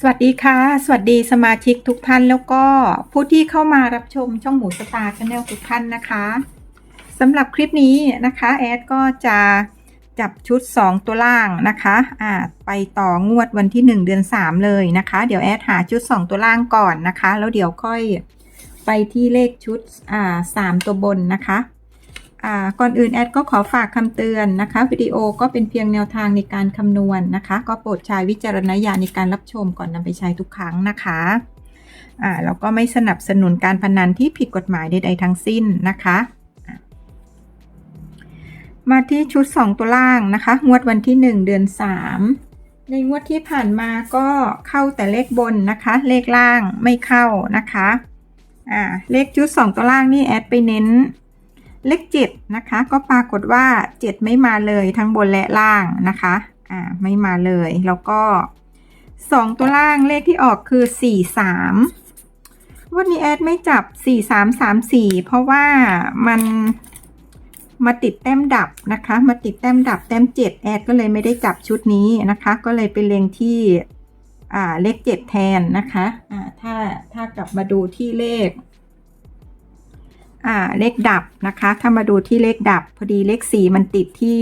สวัสดีค่ะ สวัสดีสมาชิกทุกท่านแล้วก็ผู้ที่เข้ามารับชมช่องหมูสตาร์ชาแนลทุกท่านนะคะสำหรับคลิปนี้นะคะแอดก็จะจับชุด 2 ตัวล่างนะคะอ่าไปต่องวดวันที่ 1 เดือน 3 เลยนะคะ เดี๋ยวแอดหาชุด 2 ตัวล่างก่อนนะคะ แล้วเดี๋ยวค่อยไปที่เลขชุดอ่า3ตัวบนนะคะ ก่อนอื่นแอดก็ขอฝากคำเตือนนะคะวิดีโอก็เป็นเพียงแนวทางในการคำนวณนะคะ ก็โปรดใช้วิจารณญาณในการรับชมก่อนนำไปใช้ทุกครั้งนะคะอ่าแล้วก็ไม่สนับสนุนการพนันที่ผิดกฎหมายใดๆทั้งสิ้นนะคะอะมาที่ชุด 2 ตัวล่างนะคะ งวดวันที่ 1 เดือน 3 ในงวดที่ผ่านมาก็เข้าแต่เลขบนนะคะ เลขล่างไม่เข้านะคะอ่าเลขชุด 2 ตัวล่างนี่แอดไปเน้น เลข7นะคะ ก็ปรากฏว่า 7 ไม่มาเลยทั้งบนและล่างนะคะอ่าไม่มาเลยแล้วก็ 2 ตัวล่างเลขที่ออกคือ 4 3 วันนี้แอดไม่จับ 4 3 3 4 เพราะว่ามันมาติดแต้มดับนะคะ มาติดแต้มดับแต้ม 7 แอดก็เลยไม่ได้จับชุดนี้นะคะ ก็เลยไปเลงที่อ่าเลข 7 แทนนะคะอ่าถ้าถ้ากลับมาดูที่เลข อ่าเลขดับนะคะ ถ้ามาดูที่เลขดับ พอดีเลขสี่มันติดที่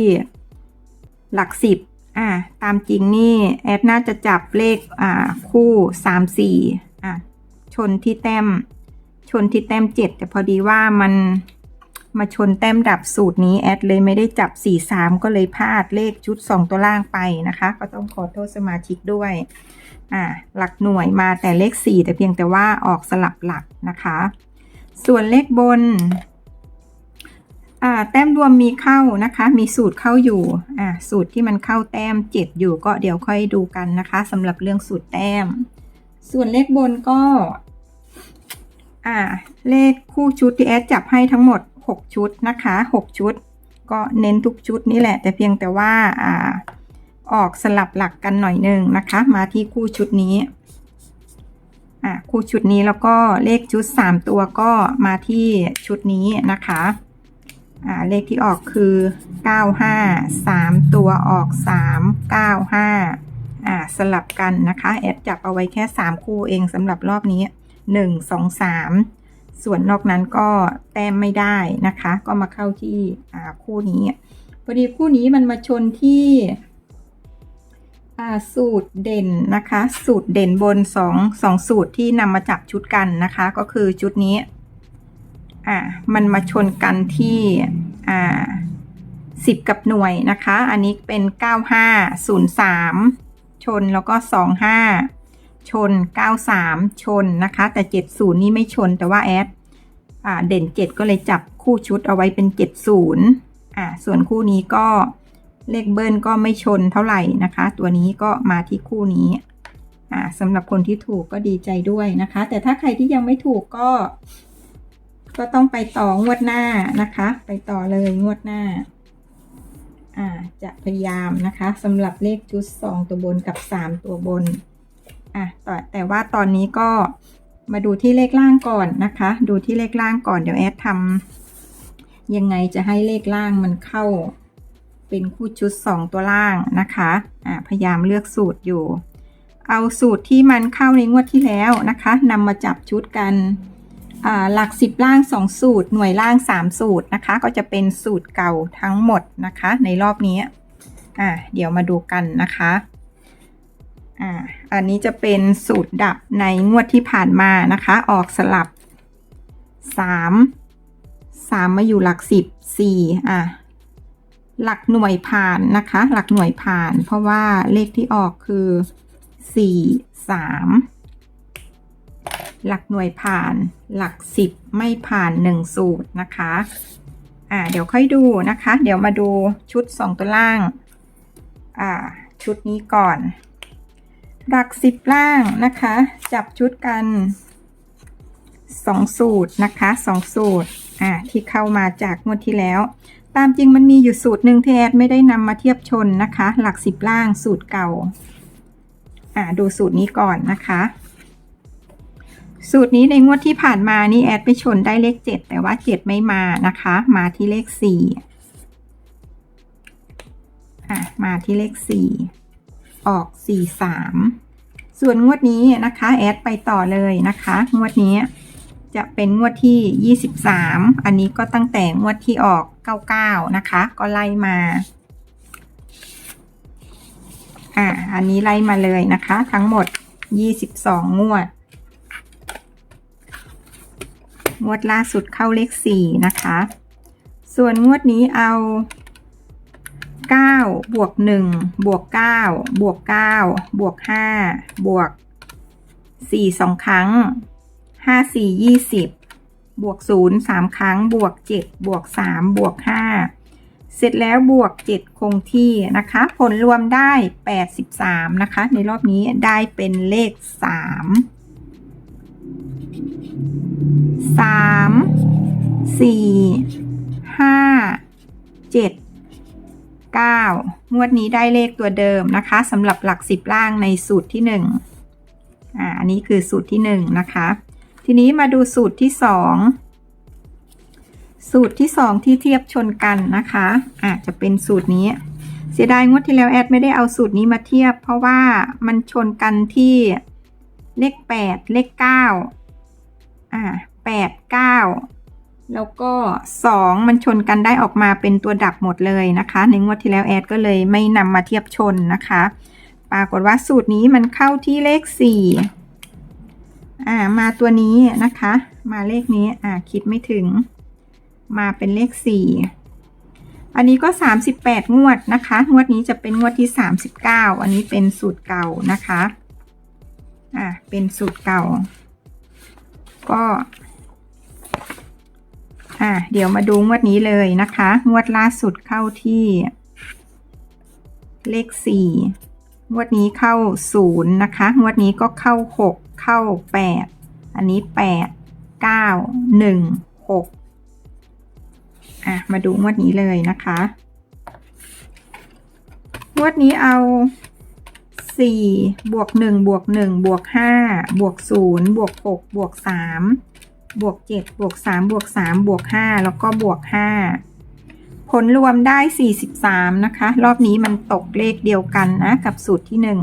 หลักสิบอ่าตามจริงนี่ แอดน่าจะจับเลขอ่าคู่สามสี่อ่าชนที่แต้ม ชนที่แต้มเจ็ดแต่พอดีว่ามันมาชนแต้มดับสูตรนี้ แอดเลยไม่ได้จับสี่สามก็เลยพลาดเลขชุดสองตัวล่างไปนะคะ ก็ต้องขอโทษสมาชิกด้วย อ่า หลักหน่วยมาแต่เลขสี่แต่เพียงแต่ว่าออกสลับหลักนะคะ ส่วนเลขบน แต้มรวมมีเข้านะคะ มีสูตรเข้าอยู่ สูตรที่มันเข้าแต้มเจ็ดอยู่ก็เดี๋ยวค่อยดูกันนะคะสำหรับเรื่องสูตรแต้ม ส่วนเลขบนก็ เลขคู่ชุดที่แอดจับให้ทั้งหมด 6 ชุดนะคะ 6 ชุด ก็เน้นทุกชุดนี่แหละ แต่เพียงแต่ว่าอ่าออกสลับหลักกันหน่อยหนึ่งนะคะ มาที่คู่ชุดนี้ อะคู่ชุดนี้แล้วก็เลขชุด 3 ตัวก็มาที่ชุดนี้นะคะอ่าเลขที่ออกคือ 95 3 ตัวออก 3 95อ่าสลับกันนะคะแอดจับเอาไว้แค่ 3 คู่เองสำหรับรอบนี้ 1 2 3 ส่วนนอกนั้นก็แต้มไม่ได้นะคะ ก็มาเข้าที่อ่าคู่นี้พอดีคู่นี้มันมาชนที่ สูตรเด่นนะคะ สูตรเด่นบนสองสองสูตรที่นำมาจับชุดกันนะคะ ก็คือชุดนี้อ่ามันมาชนกันที่อ่าสิบกับหน่วยนะคะ อันนี้เป็นเก้าห้าศูนย์สามชนแล้วก็สองห้าชนเก้าสามชนนะคะ แต่เจ็ดศูนย์นี่ไม่ชนแต่ว่าแอดอ่าเด่นเจ็ดก็เลยจับคู่ชุดเอาไว้เป็นเจ็ดศูนย์อ่าส่วนคู่นี้ก็ เลขเบิ้ลก็ไม่ชนเท่าไหร่นะคะ ตัวนี้ก็มาที่คู่นี้อ่าสำหรับคนที่ถูกก็ดีใจด้วยนะคะ แต่ถ้าใครที่ยังไม่ถูกก็ ก็ต้องไปต่องวดหน้านะคะ ไปต่อเลยงวดหน้าอ่าจะพยายามนะคะสำหรับเลขชุด 2 ตัวบนกับ 3 ตัวบนอะต่แต่ว่าตอนนี้ก็มาดูที่เลขล่างก่อนนะคะ ดูที่เลขล่างก่อนเดี๋ยวแอดทำยังไงจะให้เลขล่างมันเข้า เป็นคู่ชุด 2 ตัวล่างนะคะอ่าพยายามเลือกสูตรอยู่ เอาสูตรที่มันเข้าในงวดที่แล้วนะคะนำมาจับชุดกันหลัก 10 ล่าง 2 สูตร หน่วยล่าง 3 สูตรนะคะ ก็จะเป็นสูตรเก่าทั้งหมดนะคะ ในรอบนี้อ่าเดี๋ยวมาดูกันนะคะอ่าอันนี้จะเป็นสูตรดับในงวดที่ผ่านมานะคะ ออกสลับ 3 3 มาอยู่หลัก 10 4อ่า หลักหน่วยผ่านนะคะ หลักหน่วยผ่าน เพราะว่าเลขที่ออกคือสี่สามหลักหน่วยผ่าน หลักสิบไม่ผ่านหนึ่งสูตรนะคะ อ่า เดี๋ยวค่อยดูนะคะ เดี๋ยวมาดูชุดสองตัวล่าง อ่า ชุดนี้ก่อน หลักสิบล่างนะคะ จับชุดกันสองสูตรนะคะสองสูตร อ่า ที่เข้ามาจากงวดที่แล้ว ตามจริงมันมีอยู่สูตรหนึ่งที่แอดไม่ได้นำมาเทียบชนนะคะ หลักสิบล่างสูตรเก่า อ่าดูสูตรนี้ก่อนนะคะ สูตรนี้ในงวดที่ผ่านมานี่แอดไปชนได้เลขเจ็ดแต่ว่าเจ็ดไม่มานะคะ มาที่เลขสี่อะมาที่เลขสี่ออกสี่สามส่วนงวดนี้นะคะแอดไปต่อเลยนะคะ งวดนี้จะเป็นงวดที่ 23 อันนี้ก็ตั้งแต่งวดที่ออก 99 นะคะ ก็ไล่มา อ่า อันนี้ไล่มาเลยนะคะ ทั้งหมด 22 งวด งวดล่าสุดเข้าเลข 4 นะคะ ส่วนงวดนี้เอา9บวก1บวก9บวก9บวก5บวก 4 2 ครั้ง 5 4 20 บวก0 3ครั้ง บวก7บวก3บวก5เสร็จแล้วบวก7คงที่นะคะ ผลรวมได้83นะคะ ในรอบนี้ได้เป็นเลข3 3 4 5 7 9งวดนี้ได้เลขตัวเดิมนะคะสำหรับหลัก10ล่างในสูตรที่1อ่าอันนี้คือสูตรที่1นะคะ ทีนี้มาดูสูตรที่2สูตรที่2ที่เทียบชนกันนะคะอาจจะเป็นสูตรนี้ เสียดายงวดที่แล้วแอดไม่ได้เอาสูตรนี้มาเทียบ เพราะว่ามันชนกันที่เลข8เลข9อ่า8 9แล้วก็ 2 มันชนกันได้ออกมาเป็นตัวดับหมดเลยนะคะ ในงวดที่แล้วแอดก็เลยไม่นำมาเทียบชนนะคะ ปรากฏว่าสูตรนี้มันเข้าที่เลข4 อ่ามาตัวนี้นะคะ มาเลขนี้อ่าคิดไม่ถึง มาเป็นเลข4อันนี้ก็ 38 งวดนะคะ งวดนี้จะเป็นงวดที่ 39 อันนี้เป็นสูตรเก่านะคะ อ่าเป็นสูตรเก่า ก็ อ่าเดี๋ยวมาดูงวดนี้เลยนะคะ งวดล่าสุดเข้าที่ เลขสี่งวดนี้เข้าศูนย์นะคะ งวดนี้ก็เข้าหก เข้าแปดอันนี้แปดเก้าหนึ่งหกอะ มาดูงวดนี้เลยนะคะ งวดนี้เอาสี่บวกหนึ่งบวกหนึ่งบวกห้าบวกศูนย์บวกหกบวกสามบวกเจ็ดบวกสามบวกสามบวกห้าแล้วก็บวกห้าผลรวมได้สี่สิบสามนะคะ รอบนี้มันตกเลขเดียวกันนะ กับสูตรที่หนึ่ง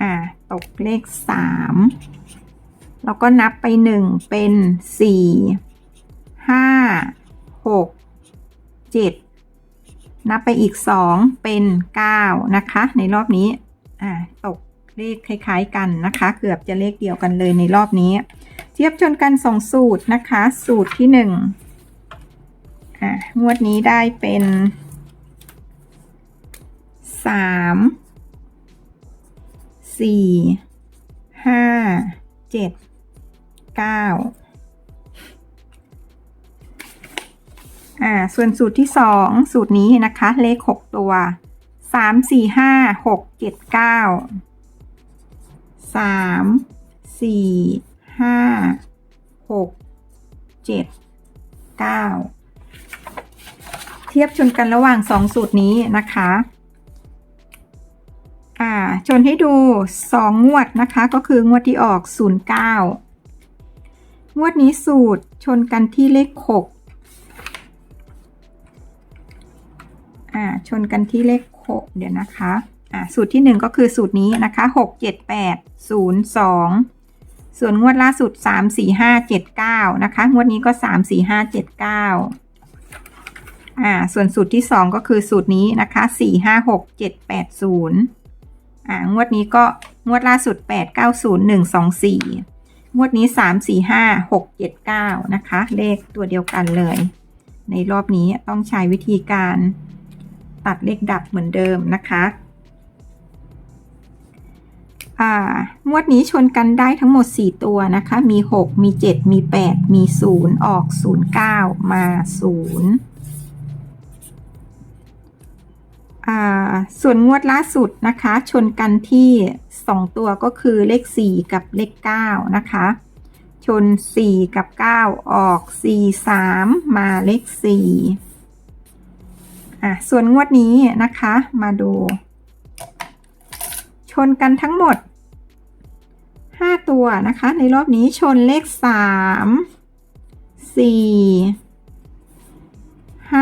อ่า ตกเลขสามแล้วก็นับไปหนึ่งเป็นสี่ห้าหกเจ็ดนับไปอีกสองเป็นเก้านะคะ ในรอบนี้อ่าตกเลขคล้าย ๆ กันนะคะ เกือบจะเลขเดียวกันเลยในรอบนี้ เทียบชนกันสองสูตรนะคะ สูตรที่หนึ่งอ่างวดนี้ได้เป็นสาม สี่ห้าเจ็ดเก้าอ่า ส่วนสูตรที่สองสูตรนี้นะคะ เลขหกตัวสามสี่ห้าหกเจ็ดเก้าสามสี่ห้าหกเจ็ดเก้าเทียบชนกันระหว่างสองสูตรนี้นะคะ อ่า ชนให้ดูสองงวดนะคะ ก็คืองวดที่ออกศูนย์เก้างวดนี้สูตรชนกันที่เลขหกอ่า ชนกันที่เลขหกเดี๋ยวนะคะ อ่า สูตรที่หนึ่งก็คือสูตรนี้นะคะหกเจ็ดแปดศูนย์สองส่วนงวดล่าสุดสามสี่ห้าเจ็ดเก้านะคะ งวดนี้ก็สามสี่ห้าเจ็ดเก้าอ่า ส่วนสูตรที่สองก็คือสูตรนี้นะคะสี่ห้าหกเจ็ดแปดศูนย์ อ่างวดนี้ก็งวดล่าสุดแปดเก้าศูนย์หนึ่งสองสี่งวดนี้สามสี่ห้าหกเจ็ดเก้านะคะ เลขตัวเดียวกันเลย ในรอบนี้ต้องใช้วิธีการตัดเลขดับเหมือนเดิมนะคะอ่างวดนี้ชนกันได้ทั้งหมด 4 ตัวนะคะ มี 6 มี 7 มี 8 มี 0 ออก 0 9 มา 0 ส่วนงวดล่าสุดนะคะ ชนกันที่ 2 ตัวก็คือเลข 4 กับเลข 9 นะคะ ชน 4 กับ 9 ออก 4 3 มาเลข 4 อะ ส่วนงวดนี้นะคะ มาดู ชนกันทั้งหมด 5 ตัวนะคะ ในรอบนี้ชนเลข 3 4 5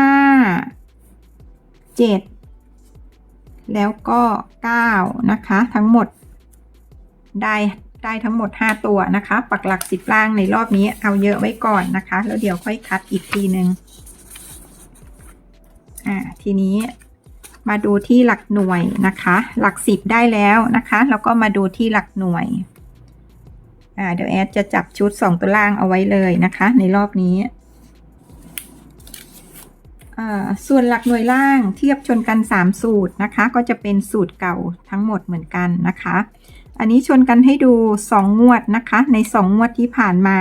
7 แล้วก็ 9 นะคะ ทั้งหมด ได้ได้ทั้งหมด 5 ตัวนะคะ ปักหลักสิบล่างในรอบนี้เอาเยอะไว้ก่อนนะคะ แล้วเดี๋ยวค่อยคัดอีกทีหนึ่งอ่าทีนี้มาดูที่หลักหน่วยนะคะ หลักสิบได้แล้วนะคะ แล้วก็มาดูที่หลักหน่วยอ่าเดี๋ยวแอดจะจับชุด 2 ตัวล่างเอาไว้เลยนะคะ ในรอบนี้ ส่วนหลักหน่วยล่างเทียบชนกัน 3 สูตรนะคะ ก็จะเป็นสูตรเก่าทั้งหมดเหมือนกันนะคะ อันนี้ชนกันให้ดู 2 งวดนะคะ ใน 2 งวดที่ผ่านมา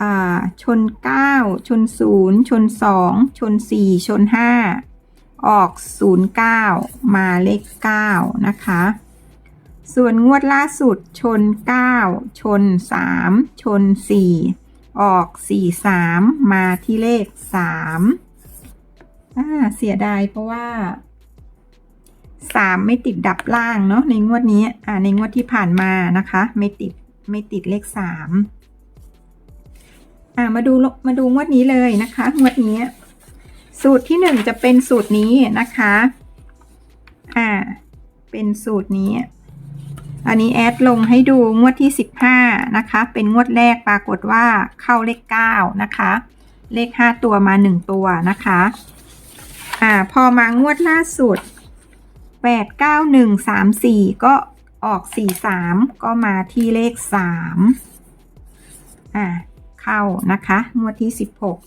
อ่าชน 9 ชน 0 ชน 2 ชน 4 ชน 5 ออก 09 มาเลข 9 นะคะ ส่วนงวดล่าสุดชน 9 ชน 3 ชน 4 ออก43มาที่เลข3อ่าเสียดายเพราะว่าสามไม่ติดดับล่างเนาะในงวดนี้อ่าในงวดที่ผ่านมานะคะ ไม่ติดไม่ติดเลขสามอ่ามาดูมาดูงวดนี้เลยนะคะ งวดนี้ สูตรที่หนึ่งจะเป็นสูตรนี้นะคะ อ่า เป็นสูตรนี้ อันนี้แอดลงให้ดูงวดที่สิบห้านะคะ เป็นงวดแรกปรากฏว่าเข้าเลขเก้านะคะ เลขห้าตัวมาหนึ่งตัวนะคะ อ่า พอมางวดล่าสุดแปดเก้าหนึ่งสามสี่ก็ออกสี่สามก็มาที่เลขสามอ่า เข้านะคะ งวดที่สิบหก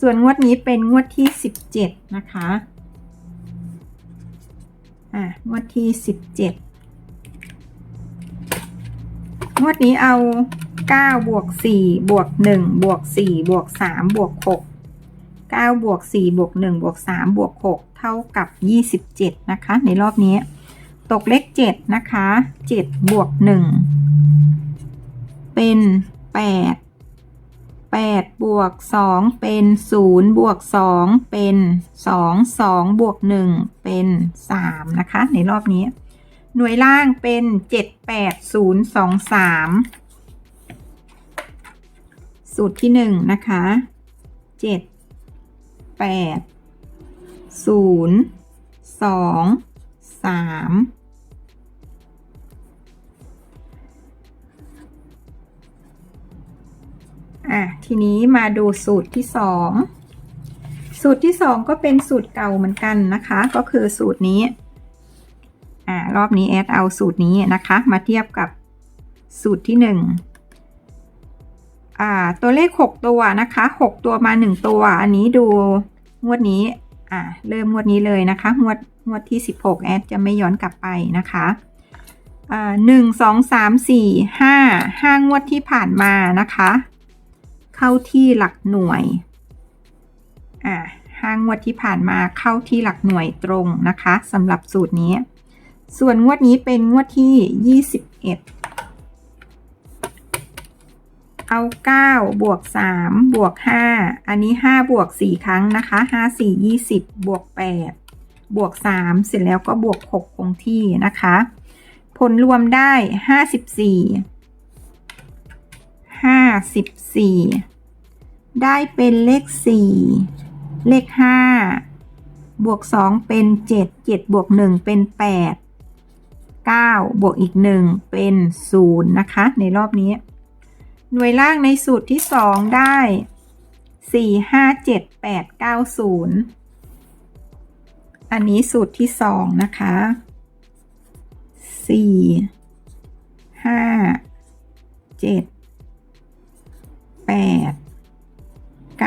ส่วนงวดนี้เป็นงวดที่สิบเจ็ดนะคะ อ่างวดที่สิบเจ็ด งวดนี้เอาเก้าบวกสี่บวกหนึ่งบวกสี่บวกสามบวกหก9บวก4บวก1บวก3บวก6เท่ากับ 27 นะคะ ในรอบนี้ ตกเลข7นะคะ7บวก1เป็น 8 8 บวก 2 เป็น 0 บวก 2 เป็น 2 2 บวก 1 เป็น 3 นะคะ ในรอบนี้ หน่วยล่างเป็น 7 8 0 2 3 สูตรที่ 1 นะคะ7แปดศูนย์สองสามอะทีนี้มาดูสูตรที่สองสูตรที่สองก็เป็นสูตรเก่าเหมือนกันนะคะ ก็คือสูตรนี้ อ่ารอบนี้แอดเอาสูตรนี้นะคะ มาเทียบกับสูตรที่หนึ่งอ่าตัวเลข 6 ตัวนะคะ 6 ตัวมา 1 ตัว อันนี้ดูงวดนี้อ่าเริ่มงวดนี้เลยนะคะงวดงวดที่ 16 แอดจะไม่ย้อนกลับไปนะคะอ่าหนึ่งสองสามสี่ห้าห้างวดที่ผ่านมานะคะ เข้าที่หลักหน่วยอ่าห้างวดที่ผ่านมาเข้าที่หลักหน่วยตรงนะคะสำหรับสูตรนี้ ส่วนงวดนี้เป็นงวดที่ 21 เอา 9 บวก 3 บวก 5 อันนี้ 5 บวก 4 ครั้งนะคะ 5 4 20 บวก 8 บวก 3 เสร็จแล้วก็บวก 6 คงที่นะคะ ผลรวมได้ 54 54 ได้เป็นเลข 4 เลข 5 บวก 2 เป็น 7 7 บวก 1 เป็น 8 9 บวกอีก 1 เป็น 0 นะคะ ในรอบนี้ หน่วยล่างในสูตรที่ 2 ได้ 4 5 7 8 9 0 อันนี้สูตรที่ 2 นะคะ 4 5 7 8 9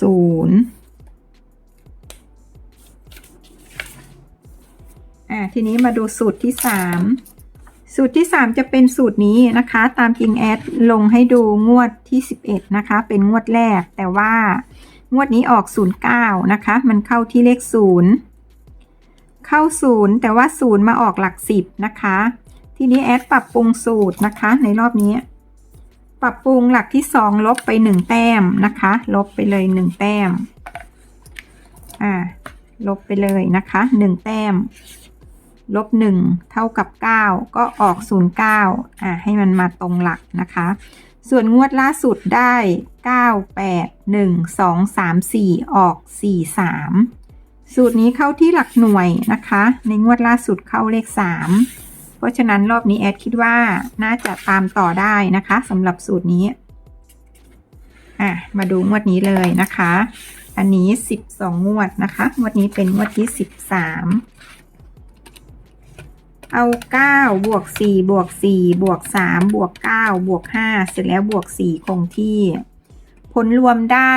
0 ทีนี้มาดูสูตรที่สามสูตรที่ 3 จะเป็นสูตรนี้นะคะ ตามจริงแอดลงให้ดูงวดที่ 11 นะคะ เป็นงวดแรก แต่ว่างวดนี้ออก 09 นะคะ มันเข้าที่เลข 0 เข้า 0 แต่ว่า 0 มาออกหลัก 10 นะคะ ทีนี้แอดปรับปรุงสูตรนะคะ ในรอบนี้ ปรับปรุงหลักที่ 2 ลบไป 1 แต้มนะคะ ลบไปเลย 1 แต้ม อ่าลบไปเลยนะคะ 1 แต้ม ลบหนึ่งเท่ากับเก้าก็ออกศูนย์เก้าอ่าให้มันมาตรงหลักนะคะ ส่วนงวดล่าสุดได้เก้าแปดหนึ่งสองสามสี่ออกสี่สามสูตรนี้เข้าที่หลักหน่วยนะคะ ในงวดล่าสุดเข้าเลขสามพราะฉะนั้นรอบนี้แอดคิดว่าน่าจะตามต่อได้นะคะสำหรับสูตรนี้อะมาดูงวดนี้เลยนะคะ อันนี้ 12 งวดนะคะ งวดนี้เป็นงวดที่ 13 เอา9บวก4บวก4บวก3บวก9บวก5เสร็จแล้วบวก4คงที่ ผลรวมได้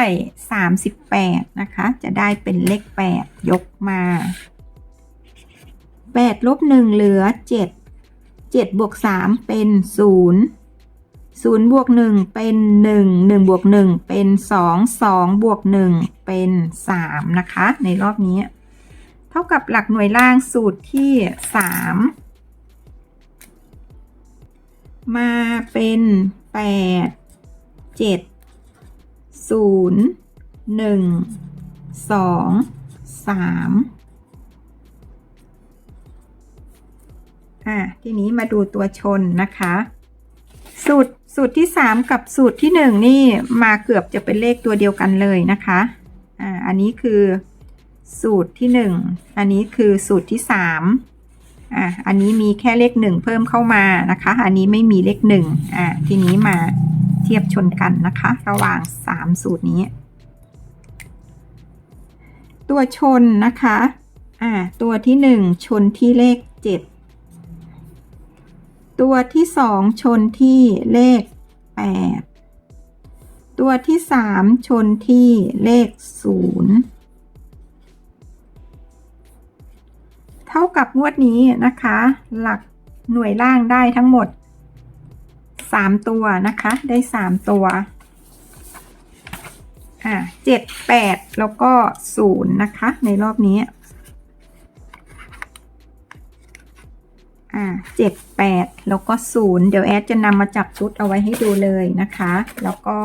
38นะคะ จะได้เป็นเลข8ยกมา8ลบ1เหลือ7 7บวก3เป็น0 0บวก1เป็น1 1บวก1เป็น2 2บวก1เป็น3นะคะ ในรอบนี้ เท่ากับหลักหน่วยล่างสูตรที่ 3 มาเป็น 8 7 0 1 2 3อะทีนี้มาดูตัวชนนะคะ สูตรสูตรที่ 3 กับสูตรที่ 1 นี่มาเกือบจะเป็นเลขตัวเดียวกันเลยนะคะอ่าอันนี้คือ สูตรที่ 1 อันนี้คือสูตรที่ 3 อ่าอันนี้มีแค่เลข 1 เพิ่มเข้ามานะคะ อันนี้ไม่มีเลข 1 อ่าทีนี้มาเทียบชนกันนะคะ ระหว่าง 3 สูตรนี้ ตัวชนนะคะ อ่าตัวที่ 1 ชนที่เลข 7 ตัวที่สองชนที่เลข 8 ตัวที่สามชนที่เลข 0 ท่ากับงวดนี้นะคะ หลักหน่วยล่างได้ทั้งหมด 3 ตัวนะคะ ได้ 3 ตัวอ่าเจ็ดแปดแล้วก็ศูนย์นะคะ ในรอบนี้อ่าเจ็ดแปดแล้วก็ศูนย์เดี๋ยวแอดจะนำมาจับชุดเอาไว้ให้ดูเลยนะคะ แล้วก็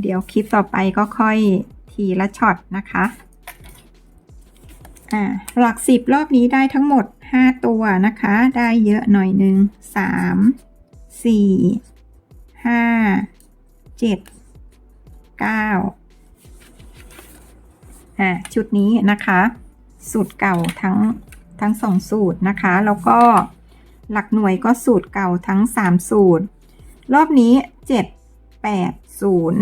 เดี๋ยวคลิปต่อไปก็ค่อยทีละช็อตนะคะ อ่าหลักสิบรอบนี้ได้ทั้งหมด 5 ตัวนะคะ ได้เยอะหน่อยหนึ่งสามสี่ห้าเจ็ดเก้าอ่าชุดนี้นะคะ สูตรเก่าทั้งทั้งสองสูตรนะคะ แล้วก็หลักหน่วยก็สูตรเก่าทั้ง 3 สูตร รอบนี้ 7 8 0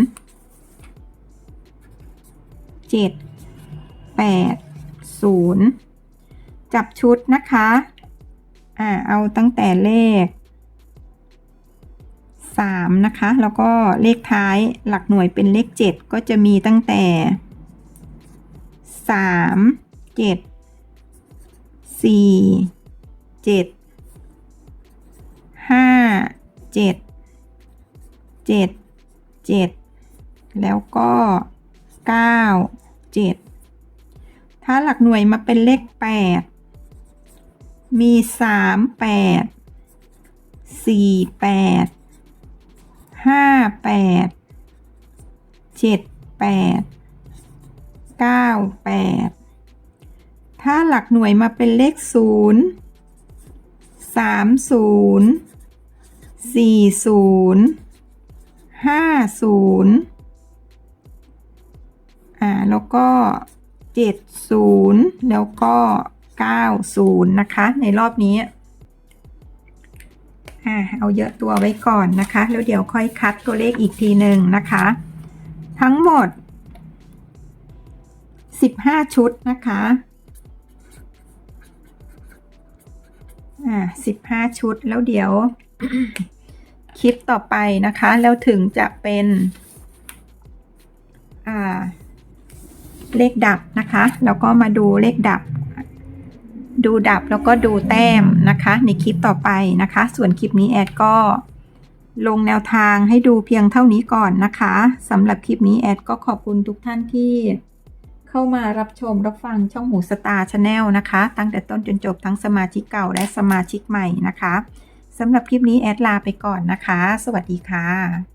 7 8 0จับชุดนะคะอ่าเอาตั้งแต่เลข3นะคะ แล้วก็เลขท้ายหลักหน่วยเป็นเลข7ก็จะมีตั้งแต่3เจ็ดสี่เจ็ดห้าเจ็ดเจ็ดเจ็ดแล้วก็เก้าเจ็ด ถ้าหลักหน่วยมาเป็นเลขแปดมีสามแปดสี่แปดห้าแปดเจ็ดแปดเก้าแปดถ้าหลักหน่วยมาเป็นเลขศูนย์สามศูนย์สี่ศูนย์ห้าศูนย์อ่าแล้วก็ เจ็ดศูนย์แล้วก็เก้าศูนย์นะคะ ในรอบนี้อ่าเอาเยอะตัวไว้ก่อนนะคะ แล้วเดี๋ยวค่อยคัดตัวเลขอีกทีหนึ่งนะคะ ทั้งหมด 15 ชุดนะคะอ่า15ชุดแล้วเดี๋ยว คลิปต่อไปนะคะ แล้วถึงจะเป็น เลขดับนะคะ แล้วก็มาดูเลขดับ ดูดับแล้วก็ดูแต้มนะคะ ในคลิปต่อไปนะคะ ส่วนคลิปนี้แอดก็ลงแนวทางให้ดูเพียงเท่านี้ก่อนนะคะสำหรับคลิปนี้แอดก็ขอบคุณทุกท่านที่เข้ามารับชมรับฟังช่องหูสตาร์ชาแนลนะคะ ตั้งแต่ต้นจนจบทั้งสมาชิกเก่าและสมาชิกใหม่นะคะสำหรับคลิปนี้แอดลาไปก่อนนะคะ สวัสดีค่ะ